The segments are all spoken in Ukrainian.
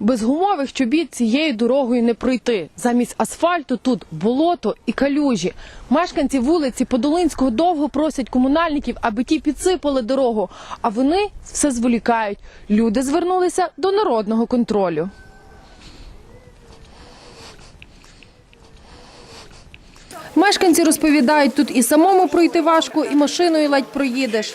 Без гумових чобіт цією дорогою не пройти. Замість асфальту тут болото і калюжі. Мешканці вулиці Подолинського довго просять комунальників, аби ті підсипали дорогу, а вони все зволікають. Люди звернулися до народного контролю. Мешканці розповідають, тут і самому пройти важко, і машиною ледь проїдеш.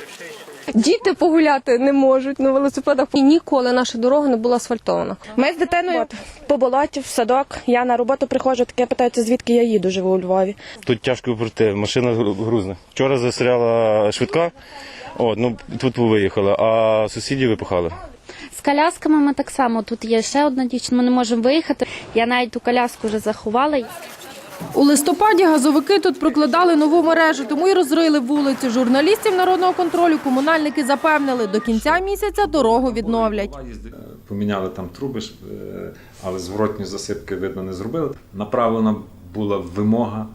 Діти погуляти не можуть на велосипедах. І ніколи наша дорога не була асфальтована. Ми з дитиною по болоті в садок. Я на роботу приходжу, таке питаються, звідки я їду, живу у Львові. Тут тяжко пройти, машина грузна. Вчора застряла швидка, от, ну, тут виїхала, а сусідів випихали. З колясками ми так само. Тут є ще одна дівчина, ми не можемо виїхати. Я навіть ту коляску вже заховала. У листопаді газовики тут прокладали нову мережу, тому й розрили вулицю. Журналістів народного контролю комунальники запевнили, до кінця місяця дорогу відновлять. Поміняли там труби, е, але зворотні засипки, видно, не зробили. Направлена була вимога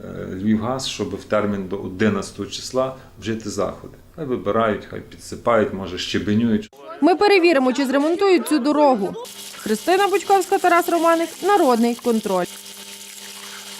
е, Львівгаз, щоб в термін до 11 числа вжити заходи. Хай вибирають, хай підсипають, може щебенюють. Ми перевіримо, чи зремонтують цю дорогу. Христина Бучковська, Тарас Романик, Народний контроль.